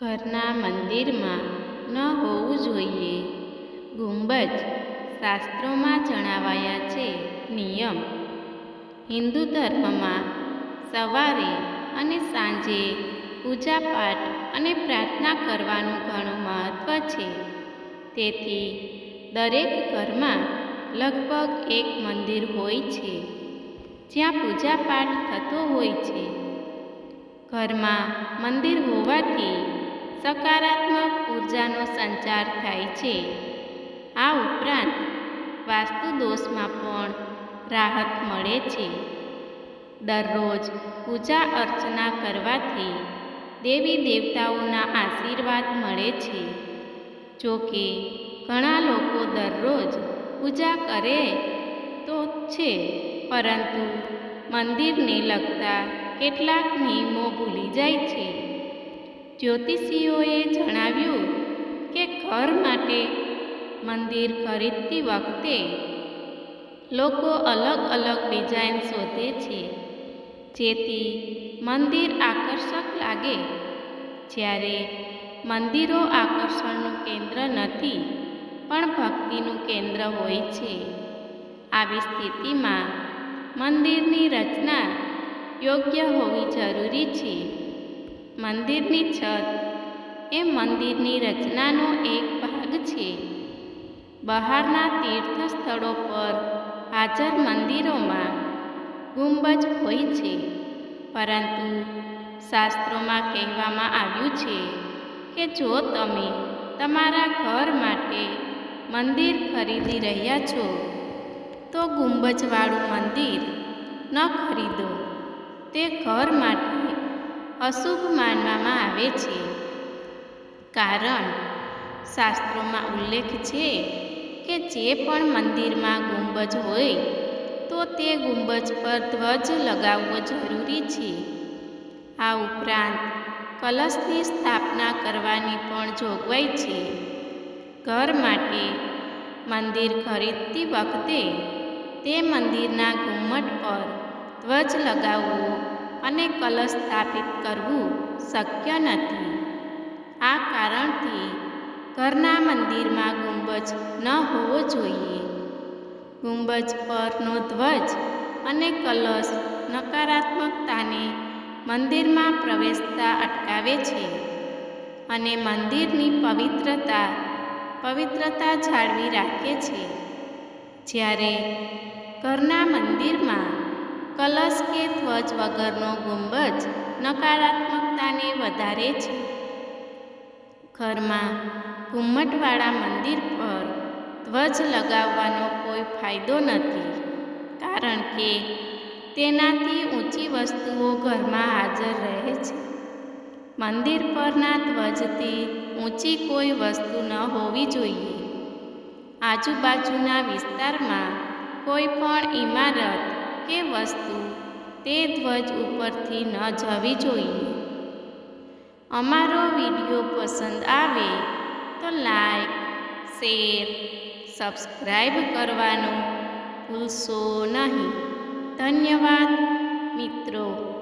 ઘરના મંદિરમાં ન હોવું જોઈએ. ગુંબજ શાસ્ત્રોમાં જણાવાયા છે, નિયમ. હિન્દુ ધર્મમાં સવારે અને સાંજે પૂજાપાઠ અને પ્રાર્થના કરવાનું ઘણું મહત્ત્વ છે. તેથી, દરેક ઘરમાં લગભગ એક મંદિર હોય છે, જ્યાં પૂજાપાઠ થતો હોય છે. ઘરમાં મંદિર હોવાથી સકારાત્મક ઉર્જાનો સંચાર થાય છે. આ ઉપરાંત વાસ્તુ દોષમાં પણ રાહત મળે છે. દરરોજ પૂજા અર્ચના કરવાથી દેવી દેવતાઓના આશીર્વાદ મળે છે. જો કે ઘણા લોકો દરરોજ પૂજા કરે તો છે, પરંતુ મંદિરને લગતા કેટલાક નિયમો ભૂલી જાય છે. જ્યોતિષીઓએ જણાવ્યું કે ઘર માટે મંદિર ખરીદતી વખતે લોકો અલગ અલગ ડિઝાઇન શોધે છે. જેથી મંદિર આકર્ષક લાગે. જ્યારે મંદિરો આકર્ષણનું કેન્દ્ર નથી, પણ ભક્તિનું કેન્દ્ર હોય છે. આવી સ્થિતિમાં મંદિરની રચના યોગ્ય હોવી જરૂરી છે. મંદિરની છત. એ મંદિરની રચનાનો એક ભાગ છે. બહારના તીર્થ સ્થળો પર હાજર મંદિરોમાં ગુંબજ હોય છે, પરંતુ શાસ્ત્રોમાં કહેવામાં આવ્યું છે કે જો તમે તમારા ઘર માટે મંદિર ખરીદી રહ્યા છો, તો ગુંબજવાળું મંદિર ન ખરીદો. તે ઘર માટે અશુભ માનવામાં આવે છે. કારણ, શાસ્ત્રોમાં ઉલ્લેખ છે કે જે પણ મંદિરમાં ગુંબજ હોય, તો તે ગુંબજ પર ધ્વજ લગાવવો જરૂરી છે. આ ઉપરાંત, કલશની સ્થાપના કરવાની પણ જોગવાઈ છે. ઘર માટે મંદિર ખરીદતી વખતે તે મંદિરના ગુમ્મટ પર ધ્વજ લગાવવો અને કલશ સ્થાપિત કરવું શક્ય નથી. આ કારણથી ઘરના મંદિરમાં ગુંબજ ન હોવો જોઈએ. ગુંબજ પરનો ધ્વજ અને કલશ નકારાત્મકતાને મંદિરમાં પ્રવેશતા અટકાવે છે અને મંદિરની પવિત્રતા પવિત્રતા જાળવી રાખે છે. જ્યારે ઘરના મંદિરમાં કલશ કે ધ્વજ વગરનો ગુંબજ નકારાત્મકતાને વધારે છે. ઘરમાં ઘુમ્મટવાળા મંદિર પર ધ્વજ લગાવવાનો કોઈ ફાયદો નથી, કારણ કે તેનાથી ઊંચી વસ્તુઓ ઘરમાં હાજર રહે છે. મંદિર પરના ધ્વજથી ઊંચી કોઈ વસ્તુ ન હોવી જોઈએ. આજુબાજુના વિસ્તારમાં કોઈ પણ ઇમારત કે વસ્તુ તે ધ્વજ ઉપરથી ન જવી જોઈએ. અમારો વીડિયો પસંદ આવે તો લાઈક શેર સબસ્ક્રાઈબ કરવાનું ભૂલશો નહીં. ધન્યવાદ મિત્રો.